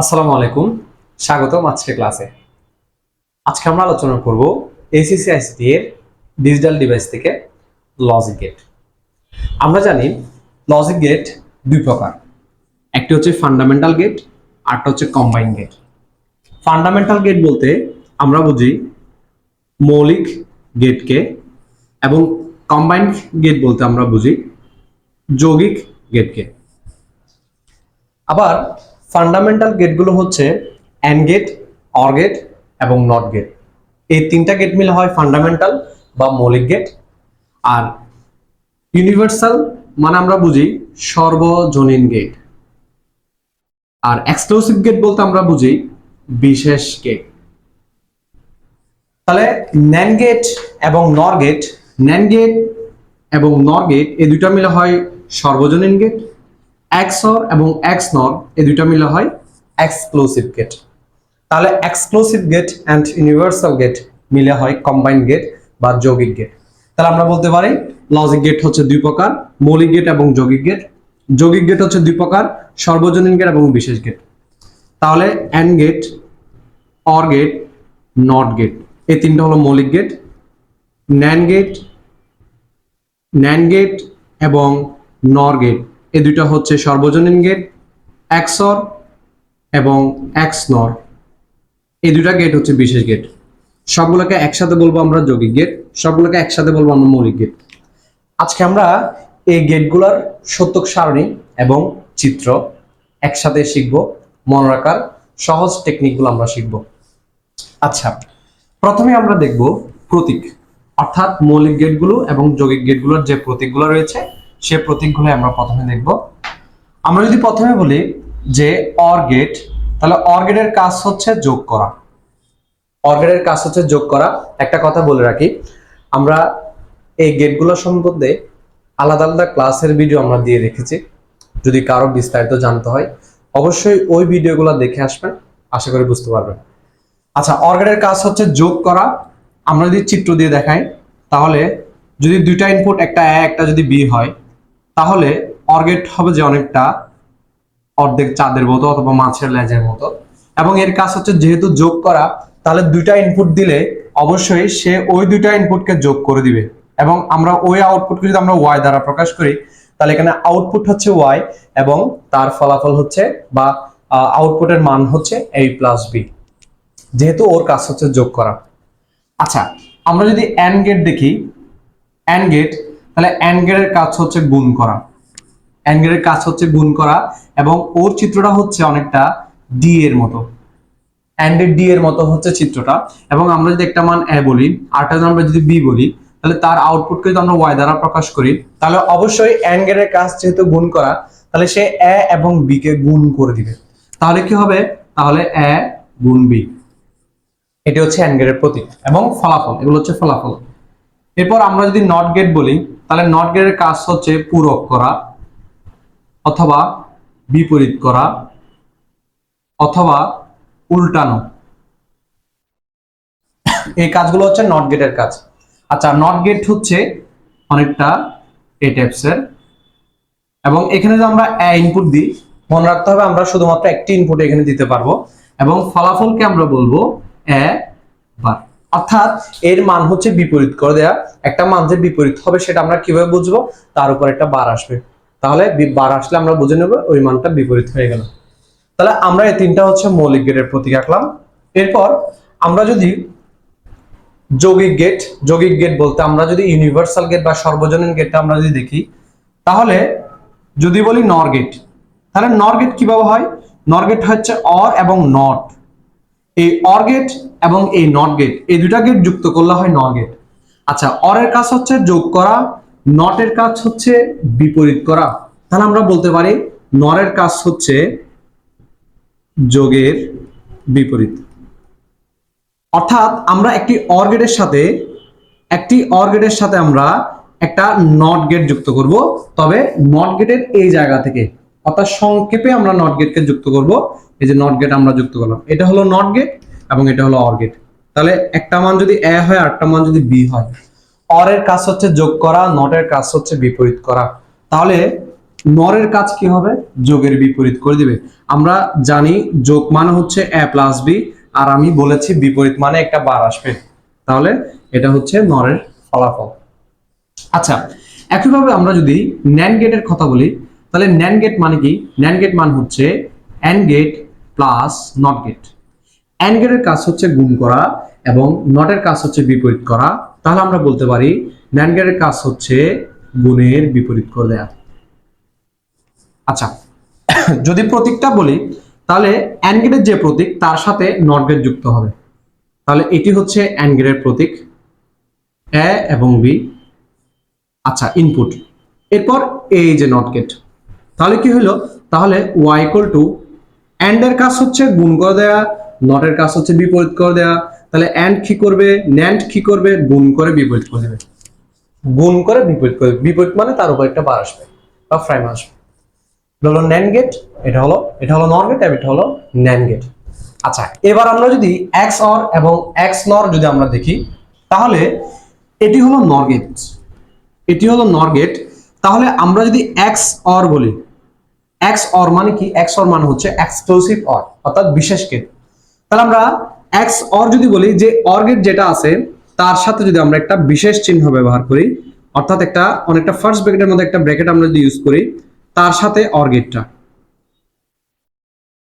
আসসালামু আলাইকুম। স্বাগতম আজকে ক্লাসে। আজকে আমরা আলোচনা করব এসিসি আইসিটি এর ডিজিটাল ডিভাইস থেকে লজিক গেট আমরা জানি লজিক গেট দুই প্রকার। একটি হচ্ছে ফান্ডামেন্টাল গেট আরটা হচ্ছে কম্বাইন গেট ফান্ডামেন্টাল গেট বলতে আমরা বুঝি মৌলিক গেটকে এবং কম্বাইন গেট বলতে আমরা বুঝি যৌগিক গেটকে আবার ফান্ডামেন্টাল গেটগুলো হচ্ছে অ্যান্ড গেট অর গেট এবং নট গেট এই তিনটা গেট মিলে হয় ফান্ডামেন্টাল বা মৌলিক গেট আর ইউনিভার্সাল মানে আমরা বুঝি সর্বজনীন গেট আর এক্সক্লুসিভ গেট বলতে আমরা বুঝি বিশেষ গেট তাহলে ন্যান গেট এবং নর গেট ন্যান গেট এবং নর গেট এই দুইটা মিলে হয় সর্বজনীন গেট এক্সর এবং এক্স নর এই দুইটা মিলে হয় এক্সক্লুসিভ গেট। তাহলে exclusive gate and universal gate মিলে হয় কম্বাইন্ড গেট বা যৌগিক গেট। তাহলে আমরা বলতে পারি লজিক গেট হচ্ছে দুই প্রকার, মৌলিক গেট এবং যৌগিক গেট। যৌগিক গেট হচ্ছে দুই প্রকার, সর্বজনীন গেট এবং বিশেষ গেট। তাহলে and gate or gate not gate, এই তিনটা হলো মৌলিক gate. NAND gate NAND gate এবং নর গেট। এই দুইটা হচ্ছে সর্বজনীন গেট এক্সর এবং এক্স নর এই দুইটা গেট হচ্ছে বিশেষ গেট সবগুলোকে একসাথে বলব আমরা যৌগিক গেট সবগুলোকে একসাথে বলব আমরা মৌলিক গেট আজকে আমরা এই গেটগুলোর সত্যক সারণী এবং চিত্র একসাথে শিখব, মনে রাখার সহজ টেকনিকগুলো আমরা শিখব। আচ্ছা প্রথমে আমরা দেখব প্রতীক, অর্থাৎ মৌলিক গেটগুলো এবং যৌগিক গেটগুলোর যে প্রতীকগুলো রয়েছে সে প্রতীকগুলো আমরা প্রথমে দেখব। আমরা যদি প্রথমে বলি যে অর তাহলে অর কাজ হচ্ছে যোগ করা। অর কাজ হচ্ছে যোগ করা। একটা কথা বলে রাখি, আমরা এই গেটগুলো সম্বন্ধে আলাদা আলাদা ক্লাসের ভিডিও আমরা দিয়ে রেখেছি। যদি কারও বিস্তারিত জানতে হয়, অবশ্যই ওই ভিডিওগুলো দেখে আসবেন, আশা করি বুঝতে পারবেন। আচ্ছা অর্গেটের কাজ হচ্ছে যোগ করা। আমরা যদি চিত্র দিয়ে দেখাই, তাহলে যদি দুইটা ইনপুট একটা একটা যদি বি হয় তাহলে অর্গেট হবে যে অনেকটা অর্ধেক চাঁদের মতো অথবা মাছের লেজের মতো। এবং এর কাজ হচ্ছে যেহেতু যোগ করা, তাহলে দুইটা ইনপুট দিলে অবশ্যই সে ওই দুইটা ইনপুটকে যোগ করে দিবে। এবং আমরা ওই আউটপুটকে যদি আমরা ওয়াই দ্বারা প্রকাশ করি, তাহলে এখানে আউটপুট হচ্ছে ওয়াই এবং তার ফলাফল হচ্ছে বা আউটপুটের মান হচ্ছে এ প্লাস বি যেহেতু ওর কাজ হচ্ছে যোগ করা। আচ্ছা আমরা যদি অ্যান গেট দেখি অ্যান গেট তাহলে অ্যান গেটের কাজ হচ্ছে গুণ করা। অ্যান গেটের কাজ হচ্ছে গুণ করা এবং ওর চিত্রটা হচ্ছে অনেকটা ডি এর মতো। অ্যান্ডের ডি এর মতো হচ্ছে চিত্রটা। এবং আমরা যদি একটা মান এ বলি আরটা আমরা যদি বি বলি, তাহলে তার আউটপুটকে যদি আমরা ওয়াই দ্বারা প্রকাশ করি, তাহলে অবশ্যই অ্যান্ড গেটের কাজ যেহেতু গুণ করা, তাহলে সে এ এবং বি কে গুণ করে দিবে। তাহলে কি হবে? তাহলে এ গুণ বি এটি হচ্ছে অ্যান্ড গেটের প্রতীক এবং ফলাফল। এগুলো হচ্ছে ফলাফল। এরপর আমরা যদি নট গেট বলি তাহলে নট গেটের কাজ হচ্ছে পূরক করা অথবা বিপরীত করা অথবা উল্টানো। এই কাজগুলো হচ্ছে নট গেটের কাজ। আচ্ছা নট গেট হচ্ছে অনেকটা এ টাইপসের এবং এখানে যদি আমরা এ ইনপুট দিই, মনে রাখতে হবে আমরা শুধুমাত্র একটি ইনপুট এখানে দিতে পারব। এবং ফলাফলকে আমরা বলব এ অর্থাৎ এর মান হচ্ছে বিপরীত করে দেয়া। একটা মান যে বিপরীত হবে সেটা আমরা কীভাবে বুঝব? তার উপর একটা বার আসবে। তাহলে বার আসলে আমরা বুঝে নেব ওই মানটা বিপরীত হয়ে গেল। তাহলে আমরা এই তিনটা হচ্ছে মৌলিক গেটের প্রতীক আঁকলাম। এরপর আমরা যদি যৌগিক গেট যৌগিক গেট বলতে আমরা যদি ইউনিভার্সাল গেট বা সর্বজনীন গেটটা আমরা যদি দেখি, তাহলে যদি বলি নর গেট তাহলে নর গেট কীভাবে হয়? নর গেট হচ্ছে অর এবং নট এই অর গেট এবং এই নট গেট। এই দুটা গেট যুক্ত করলে হয় নর গেট। আচ্ছা অরের কাজ হচ্ছে যোগ করা নটের কাজ হচ্ছে বিপরীত করা। তাহলে আমরা বলতে পারি নরের কাজ হচ্ছে যোগের বিপরীত। অর্থাৎ আমরা একটি অর গেটের সাথে, একটি অর গেটের সাথে আমরা একটা নট গেট যুক্ত করব। তবে নট গেটের এই জায়গা থেকে, অর্থাৎ সংক্ষেপে আমরা নট গেটকে যুক্ত করব। এই যে নট গেট আমরা যুক্ত করলাম। এটা হলো নট গেট এবং এটা হলো অর গেট তাহলে একটা মান যদি এ হয়, আরেকটা মান যদি বি হয়। অর এর কাজ হচ্ছে যোগ করা নটের কাজ হচ্ছে বিপরীত করা। তাহলে নরের কাজ কি হবে? যোগের বিপরীত করে দিবে। আমরা জানি যোগ মানে হচ্ছে এ প্লাস বি আর আমি বলেছি বিপরীত মানে একটা বার আসবে। তাহলে এটা হচ্ছে নরের ফলাফল। আচ্ছা একইভাবে আমরা যদি ন্যান গেটের কথা বলি, তাহলে ন্যান গেট মানে কি? ন্যান গেট মানে হচ্ছে and gate plus not gate and গেটের কাজ হচ্ছে গুণ করা এবং নটের কাজ হচ্ছে বিপরীত করা। তাহলে আমরা বলতে পারি ন্যান গেটের কাজ হচ্ছে গুণের বিপরীত করে দেয়া। আচ্ছা যদি প্রতীকটা বলি, তাহলে অ্যান গেটের যে প্রতীক, তার সাথে নট গেট যুক্ত হবে। তাহলে এটি হচ্ছে অ্যান গেটের প্রতীক এ এবং বি আচ্ছা ইনপুট এরপর এই যে নট গেট তাহলে কি হলো? তাহলে ওয়াই ইকুয়াল টু অ্যান্ড এর কাজ হচ্ছে গুণ করে দেয়া নটের কাজ হচ্ছে বিপরীত করে দেয়া। তাহলে অ্যান্ড কি করবে? ন্যান্ড কি করবে? গুণ করে বিপরীত করে দেবে। গুণ করে বিপরীত করে বিপরীত মানে তার উপর একটা বার আসবে বা ফ্রাইম আসবে। এটা হলো ন্যান গেট এটা হলো এটা হলো নর গেট এটা হলো ন্যান গেট আচ্ছা এবার আমরা যদি এক্স অর এবং এক্স নর যদি আমরা দেখি, তাহলে এটি হলো নর গেট এটি হলো নর গেট তাহলে আমরা যদি এক্স অর বলি এক্স অর মানে কি? এক্স অর মানে হচ্ছে এক্সক্লুসিভ অর অর্থাৎ বিশেষ গেট তাহলে আমরা এক্স অর যদি বলি যে অর গেট যেটা আছে, তার সাথে যদি আমরা একটা বিশেষ চিহ্ন ব্যবহার করি, অর্থাৎ একটা, অনেকটা ফার্স্ট ব্র্যাকেটের মধ্যে একটা ব্র্যাকেট আমরা যদি ইউজ করি, তার সাথে অর গেটটা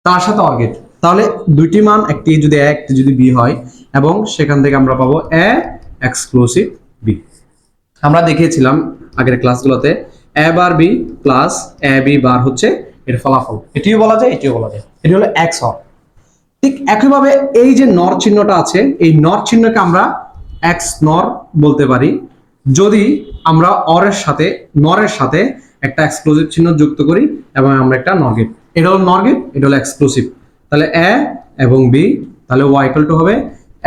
তার সাথে অর গেট তাহলে দুইটি মান, একটি যদি এ একটি যদি বি হয়, এবং সেখান থেকে আমরা পাবো এ এক্সক্লুসিভ বি আমরা দেখিয়েছিলাম আগের ক্লাসগুলোতে A B plus A B bar হচ্ছে এর ফলাফল। এটিও বলা যায়, এটিও বলা যায়। এটি হলো এক্স অর ঠিক একইভাবে এই যে নর চিহ্নটা আছে, এই নর চিহ্নকে আমরা এক্স নর বলতে পারি। যদি আমরা অরের সাথে নরের সাথে একটা এক্সক্লুসিভ চিহ্ন যুক্ত করি এবং আমরা একটা নর গেট এটা হলো নর গেট এটা হলো এক্সক্লুসিভ তাহলে এ এবং বি তাহলে ওয়াই ইকুয়াল টু হবে।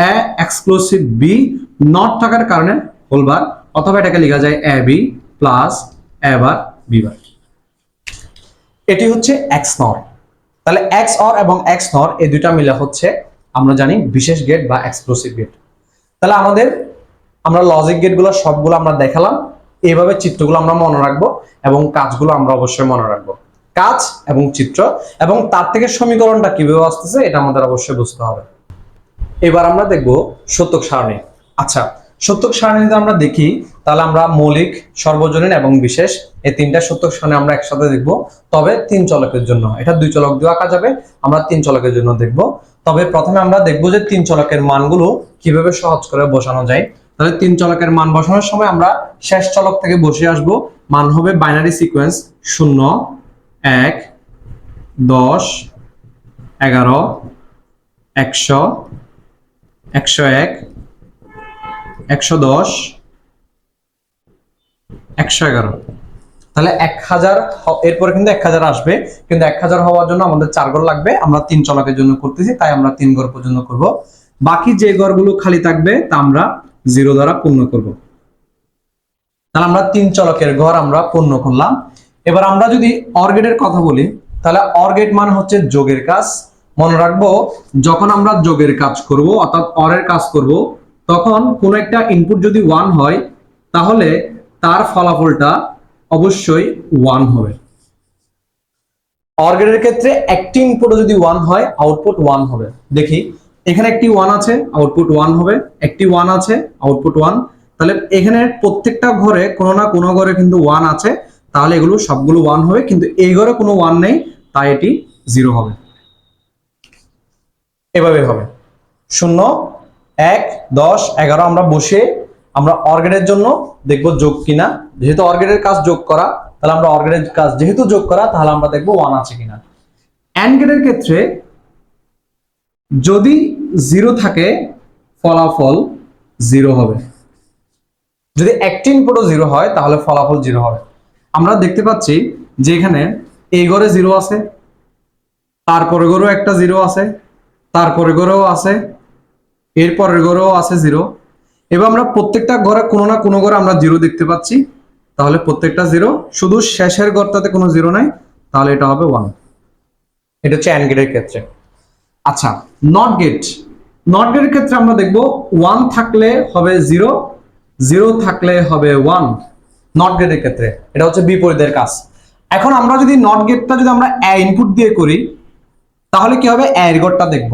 এ এক্সক্লুসিভ বি নট থাকার কারণে হোলবার অথবা এটাকে লেখা যায় A B plus A bar B bar এটি হচ্ছে এক্স নর তাহলে এক্স অর এবং এক্স নর এই দুইটা মিলে হচ্ছে আমরা জানি বিশেষ গেট বা এক্সক্লুসিভ গেট তাহলে আমাদের, আমরা লজিক গেটগুলো সবগুলো আমরা দেখালাম, এইভাবে চিত্রগুলো আমরা মনে রাখব এবং কাজগুলো আমরা অবশ্যই মনে রাখব। কাজ এবং চিত্র এবং তার থেকে সমীকরণটা কীভাবে আসতেছে, এটা আমাদের অবশ্যই বুঝতে হবে। এবার আমরা দেখব সত্যক সারণী। আচ্ছা সত্যক সারণী যদি আমরা দেখি, তাহলে আমরা মৌলিক, সর্বজনীন এবং বিশেষ এই তিনটা সত্যক সারণী আমরা একসাথে দেখব। তবে তিন চলকের জন্য। এটা দুই চলক দিয়ে আঁকা যাবে, আমরা তিন চলকের জন্য দেখব। তবে প্রথমে আমরা দেখব যে তিন চলকের মানগুলো কীভাবে সহজ করে বসানো যায়। তাহলে তিন চলকের মান বসানোর সময় আমরা শেষ চলক থেকে বসে আসব। মান হবে বাইনারি সিকোয়েন্স শূন্য, এক, দশ, এগারো, একশো একশো এক একশো দশ, একশো এগারো। তাহলে এক হাজার এরপরে কিন্তু এক হাজার আসবে। কিন্তু এক হাজার হওয়ার জন্য আমাদের চার ঘর লাগবে। আমরা তিন চলকের জন্য করতেছি, তাই আমরা তিন ঘর পর্যন্ত করব। বাকি যে ঘরগুলো খালি থাকবে, তা আমরা জিরো দ্বারা পূর্ণ করব। তাহলে আমরা তিন চলকের ঘর আমরা পূর্ণ করলাম। এবার আমরা যদি অর্গেটের কথা বলি, তাহলে অর্গেট মানে হচ্ছে যোগের কাজ। মনে রাখব, যখন আমরা যোগের কাজ করব, অর্থাৎ অরের কাজ করব তখন কোনো একটা ইনপুট যদি ওয়ান হয়, তাহলে তার ফলাফলটা অবশ্যই ওয়ান হবে। অর্গেটের ক্ষেত্রে একটি ইনপুট যদি ওয়ান হয় আউটপুট ওয়ান হবে। দেখি, এখানে একটি ওয়ান আছে আউটপুট ওয়ান হবে। একটি ওয়ান আছে আউটপুট ওয়ান তাহলে এখানে প্রত্যেকটা ঘরে কোনো না কোনো ঘরে কিন্তু ওয়ান আছে। তাহলে এগুলো সবগুলো ওয়ান হবে, কিন্তু এই ঘরে কোনো ওয়ান নেই, তাই এটি জিরো হবে। এভাবে হবে। শূন্য এক, দশ, এগারো আমরা বসে আমরা অর্গেটের জন্য দেখব যোগ কিনা। যেহেতু অর্গেটের কাজ যোগ করা, তাহলে আমরা অর্গেটের কাজ যেহেতু যোগ করা, তাহলে আমরা দেখব ওয়ান আছে কিনা। অ্যান্ড ক্ষেত্রে যদি জিরো থাকে, ফলাফল জিরো হবে। যদি একটি ইনপুটও জিরো হয়, তাহলে ফলাফল জিরো হবে। আমরা দেখতে পাচ্ছি যে এখানে এই ঘরে জিরো আছে, তারপরে ঘরেও একটা জিরো আছে, তারপরে ঘরেও আছে এরপরের ঘরেও আছে জিরো এবার আমরা প্রত্যেকটা ঘরে কোনো না কোনো ঘরে আমরা জিরো দেখতে পাচ্ছি। তাহলে প্রত্যেকটা জিরো শুধু শেষের ঘরটাতে কোনো জিরো নাই, তাহলে এটা হবে ওয়ান এটা হচ্ছে অ্যান্ড গেটের ক্ষেত্রে। আচ্ছা নট গেট নট গেটের ক্ষেত্রে আমরা দেখব ওয়ান থাকলে হবে জিরো জিরো থাকলে হবে ওয়ান নট গেটের ক্ষেত্রে। এটা হচ্ছে বিপরীতের কাজ। এখন আমরা যদি নট গেটটা যদি আমরা ইনপুট দিয়ে করি, তাহলে কি হবে? এর ঘরটা দেখব।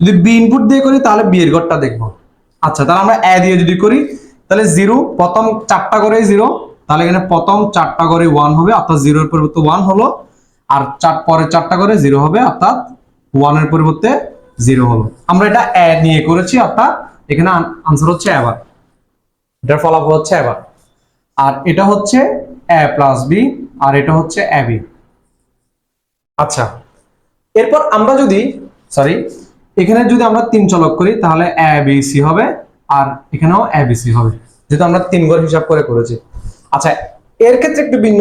যদি বি ইনপুট দিয়ে করি, তাহলে বি এর ঘরটা দেখব। আচ্ছা তাহলে আমরা এ দিয়ে যদি করি, তাহলে জিরো প্রথম চারটা করে জিরো তাহলে এখানে প্রথম চারটা করে ওয়ান হবে, অর্থাৎ জিরোর পরিবর্তে ওয়ান হলো, আর চার পরে চারটা করে জিরো হবে, অর্থাৎ ওয়ানের পরিবর্তে জিরো হলো। আমরা এটা এ নিয়ে করেছি, অর্থাৎ এখানে আনসার হচ্ছে এবার। এটার ফলাফল হচ্ছে এবার। আর এটা হচ্ছে এ প্লাস বি আর এটা হচ্ছে এ বি আচ্ছা এরপর আমরা যদি সরি এখানে যদি আমরা তিন চলক করি, তাহলে এ বি সি হবে আর এখানেও এ বি সি হবে। যেহেতু আমরা তিন ঘর হিসাব করে করেছি। আচ্ছা এর ক্ষেত্রে একটু ভিন্ন,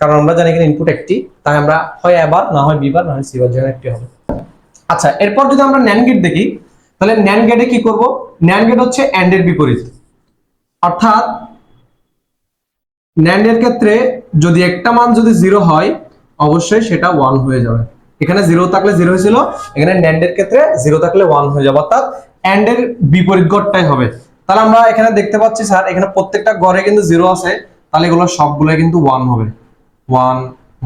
কারণ আমরা জানি এখানে ইনপুট একটি, তাই আমরা হয় এবার না হয় বিবার না হয় সিবার যেখানে একটি হবে। আচ্ছা এরপর যদি আমরা ন্যান গেট দেখি, তাহলে ন্যান গেটে কি করব? ন্যান গেট হচ্ছে এর বিপরীত। অর্থাৎ ন্যান্ড এর ক্ষেত্রে যদি একটা মান যদি জিরো হয়, অবশ্যই সেটা ওয়ান হয়ে যাবে। এখানে জিরো থাকলে জিরো হয়েছিল, এখানে ন্যান্ড এর ক্ষেত্রে জিরো থাকলে ওয়ান হয়ে যাবে, অর্থাৎ অ্যান্ড এর বিপরীত গড়টাই হবে। তাহলে আমরা এখানে দেখতে পাচ্ছি স্যার এখানে প্রত্যেকটা গড়ে কিন্তু জিরো আছে, তাহলে এগুলো সবগুলো কিন্তু ওয়ান হবে। ওয়ান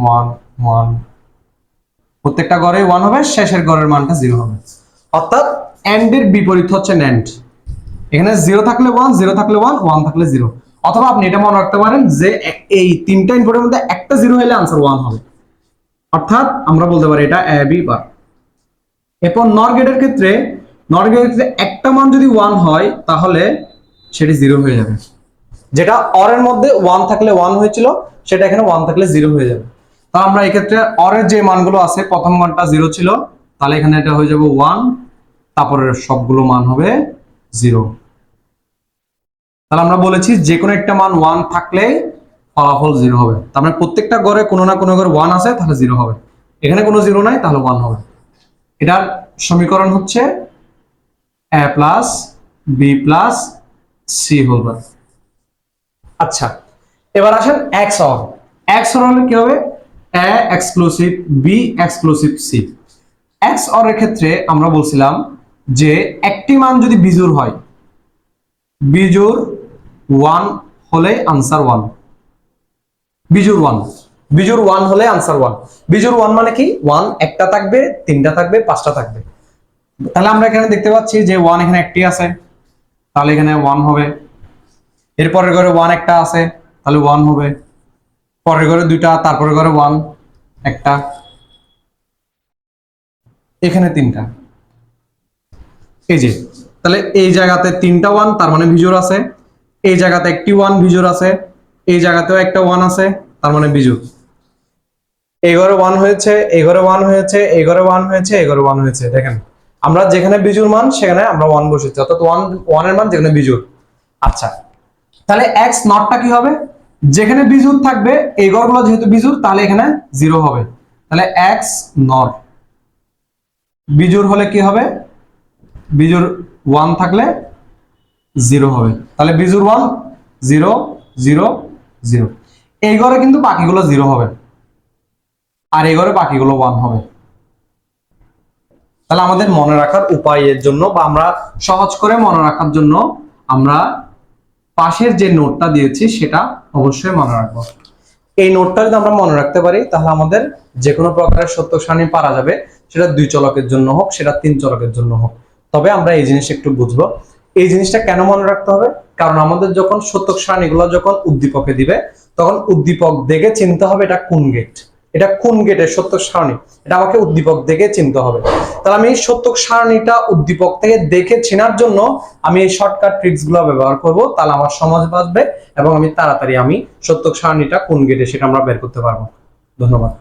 ওয়ান ওয়ান প্রত্যেকটা গড়ে ওয়ান হবে, শেষের গড়ের মানটা জিরো হবে। অর্থাৎ অ্যান্ড এর বিপরীত হচ্ছে ন্যান্ড এখানে জিরো থাকলে ওয়ান জিরো থাকলে ওয়ান ওয়ান থাকলে জিরো অথবা আপনি এটা মনে রাখতে পারেন যে এই তিনটা ইনপুটের মধ্যে একটা জিরো হলে আনসার ওয়ান হবে। অর্থাৎ আমরা বলতে পারি এটা এ বার এরপর নর গেটের ক্ষেত্রে নর গেটের ক্ষেত্রে একটা মান যদি ওয়ান হয়, তাহলে সেটি জিরো হয়ে যাবে। যেটা অরের মধ্যে ওয়ান থাকলে ওয়ান হয়েছিল, সেটা এখানে ওয়ান থাকলে জিরো হয়ে যাবে। তা আমরা এই ক্ষেত্রে অরের যে মানগুলো আছে, প্রথম মানটা জিরো ছিল, তাহলে এখানে এটা হয়ে যাবে ওয়ান তারপরে সবগুলো মান হবে জিরো তাহলে আমরা বলেছি যে কোনো একটা মান ওয়ান থাকলে ফলাফল জিরো হবে। তার মানে প্রত্যেকটা ঘরে কোনো না কোনো ঘরে ওয়ান আছে, তাহলে জিরো হবে। এখানে কোনো জিরো নাই, তাহলে ওয়ান হবে। এটার সমীকরণ হচ্ছে A plus B plus C whole bar আচ্ছা এবার আসেন এক্স অর এক্স অর হলে কি হবে? A exclusive B exclusive C XOR এর ক্ষেত্রে আমরা বলছিলাম যে একটি মান যদি বিজুর হয় বিজুর ওয়ান হলে আনসার ওয়ান বিজুর ওয়ান বিজুর ওয়ান হলে আনসার ওয়ান বিজুর ওয়ান মানে কি? ওয়ান একটা থাকবে, তিনটা থাকবে, পাঁচটা থাকবে। তাহলে আমরা এখানে দেখতে পাচ্ছি যে ওয়ান এখানে একটি আছে। তাহলে এখানে ওয়ান হবে। এরপরের ঘরে ওয়ান একটা আছে, তাহলে ওয়ান হবে। পরের ঘরে দুইটা, তারপরের ঘরে ওয়ান একটা। এখানে তিনটা। এই যে, তাহলে এই জায়গাতে তিনটা ওয়ান তার মানে বিজোর আছে। এই জায়গাতে একটি ওয়ান বিজোর আছে। এই জায়গাতেও একটা ওয়ান আছে, তার মানে বিজু। এই ঘরে ওয়ান হয়েছে এই ঘরে ওয়ান হয়েছে এই ঘরে ওয়ান হয়েছে এই ঘরে ওয়ান হয়েছে, দেখেন। আমরা যেখানে বিজুর মান, সেখানে আমরা ওয়ান বসেছি, অর্থাৎ ওয়ান ওয়ানের মান যেখানে বিজুর। আচ্ছা তাহলে এক্স নটটা কি হবে? যেখানে বিজুর থাকবে, এই ঘরগুলো যেহেতু বিজুর, তাহলে এখানে জিরো হবে। তাহলে এক্স নট বিজুর হলে কি হবে? বিজুর ওয়ান থাকলে জিরো হবে। তাহলে বিজুর ওয়ান জিরো জিরো জিরো এই ঘরে কিন্তু বাকিগুলো জিরো হবে। আর এই ঘরে বাকিগুলো ওয়ান হবে। তাহলে আমাদের মনে রাখার উপায়ের জন্য বা আমরা সহজ করে মনে রাখার জন্য আমরা পাশের যে নোটটা দিয়েছি, সেটা অবশ্যই মনে রাখব। এই নোটটা যদি আমরা মনে রাখতে পারি, তাহলে আমাদের যে কোনো প্রকারের সত্য সারণী পারা যাবে। সেটা দুই চলকের জন্য হোক, সেটা তিন চলকের জন্য হোক। তবে আমরা এই জিনিস একটু বুঝব। এই জিনিসটা কেন মনে রাখতে হবে? কারণ আমাদের যখন সত্য সারণীগুলো যখন উদ্দীপকে দিবে, তখন উদ্দীপক দেখে চিনতে হবে এটা কোন গেট এটা কোন গেটের সত্য সারণী? এটা আমাকে উদ্দীপক দেখে চিনতে হবে। তাহলে আমি সত্য সারণীটা উদ্দীপক থেকে দেখে চেনার জন্য আমি এই শর্টকাট ট্রিক্সগুলো ব্যবহার করব। তাহলে আমার সমাজ বাঁচবে এবং আমি তাড়াতাড়ি আমি সত্য সারণীটা কোন গেটে সেটা আমরা বের করতে পারব। ধন্যবাদ।